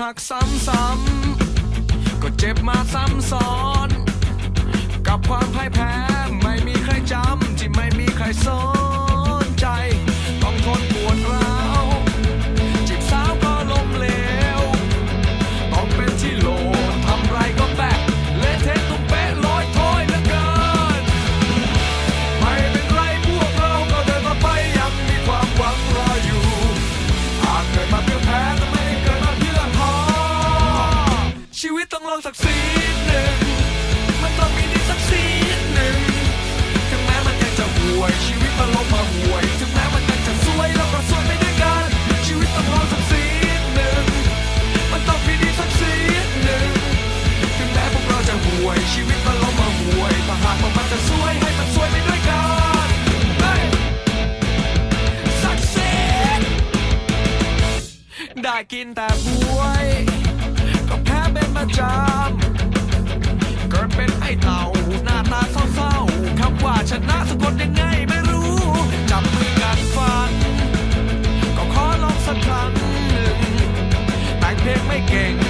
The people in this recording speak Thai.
หักซ้ำๆก็เจ็บมาซ้ำซ้อน ลองสักสีหนึ่ง มันต้องมีดีสักสีหนึ่ง ถึงแม้มันยังจะห่วย ชีวิตมันลงมาห่วย ถึงแม้มันยังจะสวยเราก็สวยไปด้วยกัน ชีวิตต้องลองสักสีหนึ่ง มันต้องมีดีสักสีหนึ่ง ถึงแม้พวกเราจะห่วย ชีวิตมันลงมาห่วยถ้าหากว่ามันจะสวยให้มันสวยไปด้วยกัน เฮ้ย Success ได้กินแต่บวยก็แพ้ เป็นประจำเกิดเป็นไอ้เต่าหน้าตาเศร้าๆคำว่าชนะสะกดยังไงไม่รู้ จับมือกันฟัน ก็ขอลองสักครั้งหนึ่งแต่งเพลงไม่เก่ง